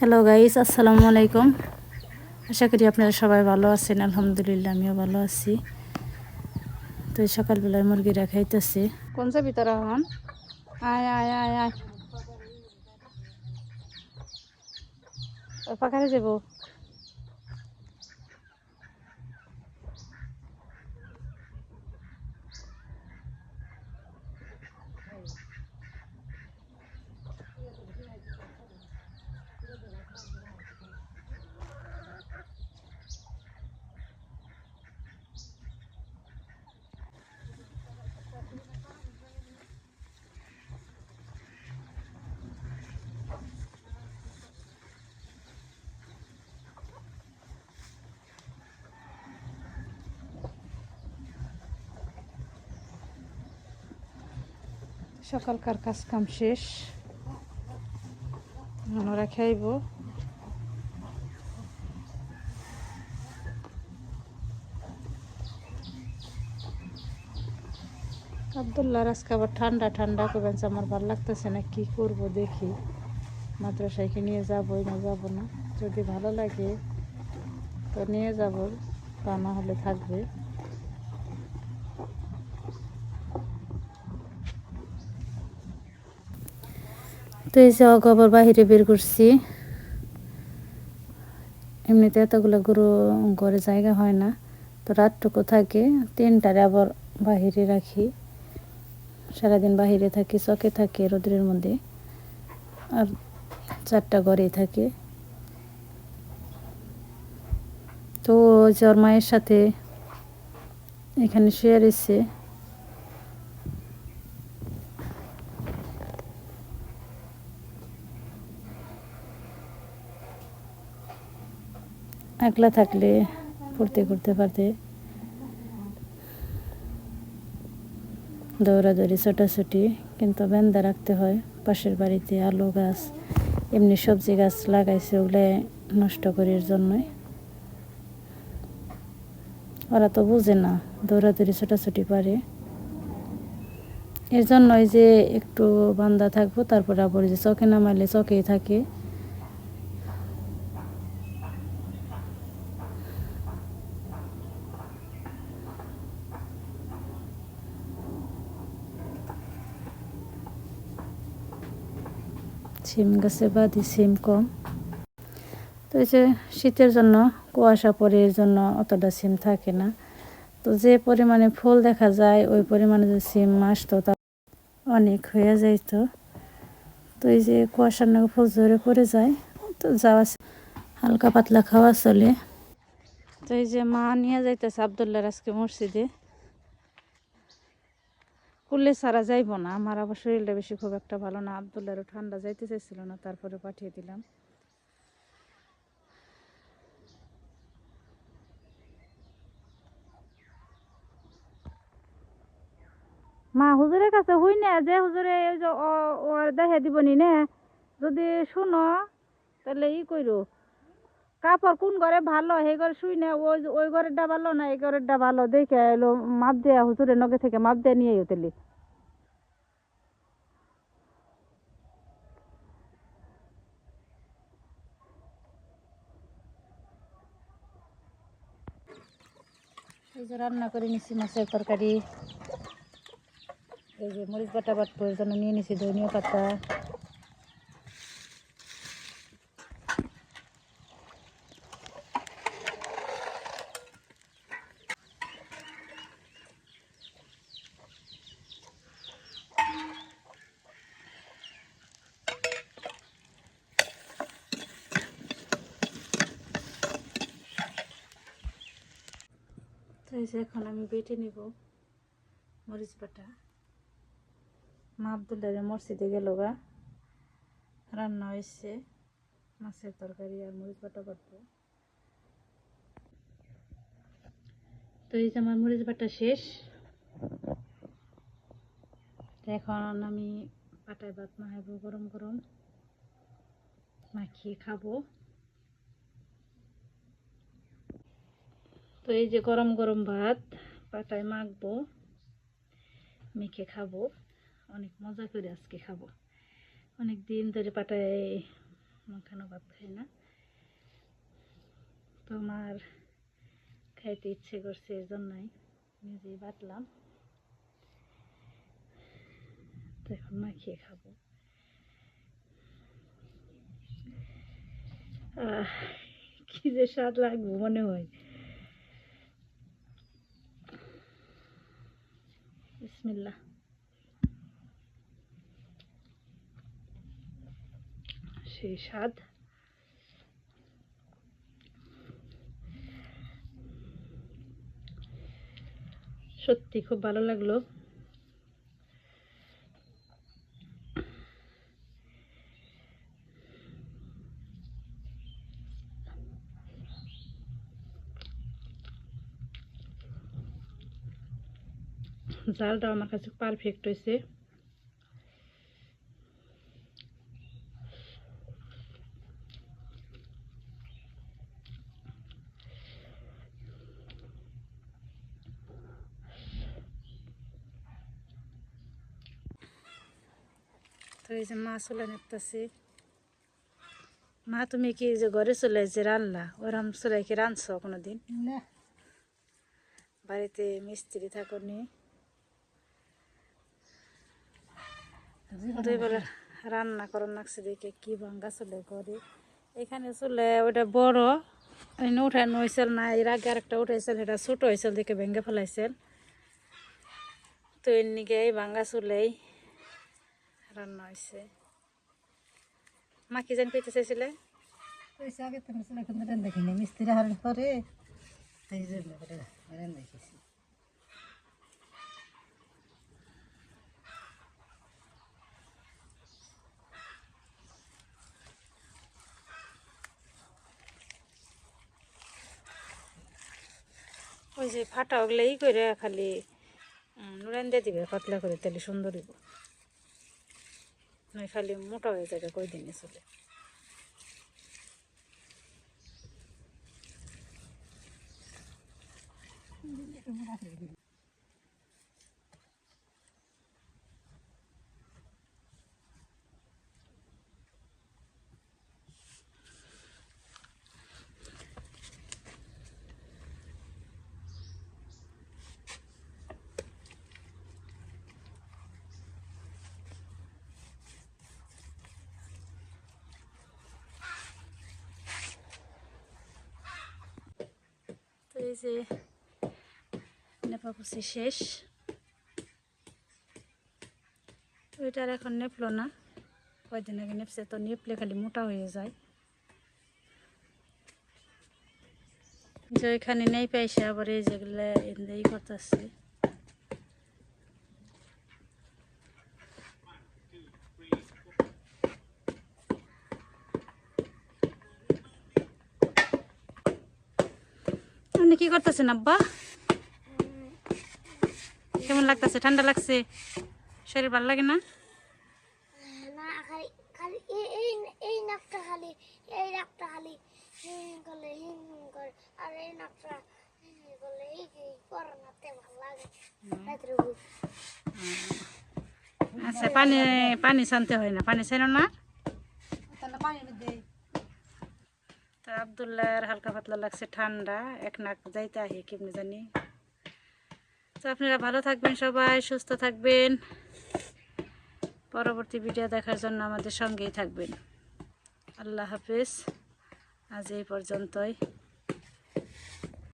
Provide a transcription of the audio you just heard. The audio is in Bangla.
হ্যালো গাইস আসসালামু আলাইকুম আশা করি আপনারা সবাই ভালো আছেন। আলহামদুলিল্লাহ, আমিও ভালো আছি। তো সকালবেলায় মুরগিরা রাখাইতেছি কোন যাবি তারা হন? আয় আয় আয় আয়। পাখারে যাব। সকালকার কাজ কাম শেষ। ওরা খাইব। আবদুল্লাহ আজকে আবার ঠান্ডা ঠান্ডা। করবেন আমার ভালো লাগতেছে না, কি করব দেখি। মাদ্রাসায় কি নিয়ে যাবোই না, যাব না। যদি ভালো লাগে, তো নিয়ে যাব তা না হলে থাকবে। তো এই যে অগ আবার বাহিরে বের করছি। এমনিতে এতগুলো গরু ঘরে জায়গা হয় না। তো রাতটুকু থাকে, তিনটারে আবার বাহিরে রাখি। সারাদিন বাহিরে থাকি, চকে থাকে রোদ্রের মধ্যে। আর চারটা ঘরেই থাকে। তো ওর মায়ের সাথে এখানে শুয়ে রয়েছে। একলা থাকলে পড়তে করতে পারতে। দৌড়াদৌড়ি, ছোটাছুটি, কিন্তু বেন্দা রাখতে হয়। পাশের বাড়িতে আলু গাছ, এমনি সবজি গাছ লাগাইছে ওগুলো নষ্ট করার জন্যই। ওরা তো বুঝে না, দৌড়াদৌড়ি, ছোটাছুটি পারে। এর জন্যই যে একটু বান্দা থাকব, তারপরে আবার যে চকে নামাইলে চকেই থাকে। সিম গাছে বাদি সিম কম। তো এই যে শীতের জন্য, কুয়াশা পরে এর জন্য অতটা সিম থাকে না। তো যে পরিমাণে ফুল দেখা যায়, ওই পরিমাণে যে সিম আসতো তা অনেক হয়ে যাইত। তো এই যে কুয়াশার নাকি ফুল ঝরে পড়ে যায়, তো যাওয়া হালকা পাতলা খাওয়া চলে। তো এই যে মা নিয়ে যাইতেছে আবদুল্লাহ আজকে মসজিদে। কুল্লে সারা যাইব না। আমার আবার শরীরটা বেশি খুব একটা ভালো না। আবদুল্লারও ঠান্ডা যাইতে চাইছিল না, তারপরে পাঠিয়ে দিলাম। মা, হুজুরের কাছে হই না যে হুজুরে ওর দেখে দিবনি না। যদি শুনো, তাহলে ই কইরো। কাপড় কোন ঘরে ভালো, সেই ঘরে শুই না, ওই ওই ঘরেরটা ভালো না, এই ঘরেরটা ভালো, দেখে এলো, মাপ দেয়া হুজুরের নগে থেকে মাপ দিয়ে নিয়ে তেলি এই যে রান্না করে নিছি, মাছের তরকারি। এই যে মরিচ বাটা বাটবো জন্য নিয়ে নিছি ধনিয়া পাতা। এই যে এখন আমি বেটে নিব মরিচ বাটা। মা আবদুল্লাহ মসজিদে গেল গা। রান্না হয়েছে, মাছের তরকারি আর মরিচ বাটা বাটবো তো এই যে আমার মরিচ বাটা শেষ। এখন আমি পাটায় ভাত মাখাবো, গরম গরম। মাখিয়ে খাব। তো এই যে গরম গরম ভাত, পাটায় মাখবো, মেখে খাব, অনেক মজা করে আজকে খাব। অনেক দিন ধরে পাটায় মাখানো ভাত খাই না। তো আমার খাইতে ইচ্ছে করছে এর জন্যই নিজেই বাটলাম। তো এখন মাখিয়ে খাব। কি যে স্বাদ লাগবে মনে হয়। বিসমিল্লাহ। সেই স্বাদ। সত্যি খুব ভালো লাগল। জালটা আমার কাছে পারফেক্ট হয়েছে। তো এই যে মা চলে নিতেছি মা তুমি কি যে ঘরে চলে যে রান্না? ওরম চলে কি রাঁধছো কোনোদিন? না। বাড়িতে মিস্ত্রি থাকনি দুই রান্না করার লাগছে দেখে কি ভাঙ্গা চলে করে এখানে চলে ওটা বড় এনে উঠানো হয়েছিল না এর আগে আরেকটা উঠাইছিল, সেটা ছোট হয়েছিল দেখে ভেঙে ফেলাইছিল। তো এর নিকে এই ভাঙ্গা চুলেই রান্না হয়েছে মা কি জানি পেতে চাইছিলে? আগে তো মিস্ত্রি হারেন করে দেখেছি। ওই যে ফাটা ওগুলাই করে খালি নুরান দিয়ে দিবে, পাতলা করে, তাহলে সুন্দর হইব। নয় খালি মোটা হয়ে যাবে কই দিনে চলে। এই যে নেপাপুসি শেষ। ওইটার এখন নেপলো না। কয়দিন আগে নেপছে, তো নেপলে খালি মোটা হয়ে যায়। যে ওইখানে নেই পাইছে আবার এই যেগুলো এই করতেছে। কি করতেছেন আব্বা? কেমন লাগতেছে? ঠান্ডা লাগছে? শরীর ভালো লাগে না। আচ্ছা পানি পানি শানতে হয় না। পানি ছানো না তাহলে পানির মধ্যে তো আবদুল্লাহর হালকা পাতলা লাগছে ঠান্ডা, এক নাক যাইতে আহি কেমনি জানি। তো আপনারা ভালো থাকবেন সবাই, সুস্থ থাকবেন। পরবর্তী ভিডিও দেখার জন্য আমাদের সঙ্গেই থাকবেন। আল্লাহ হাফিজ। আজ এই পর্যন্তই।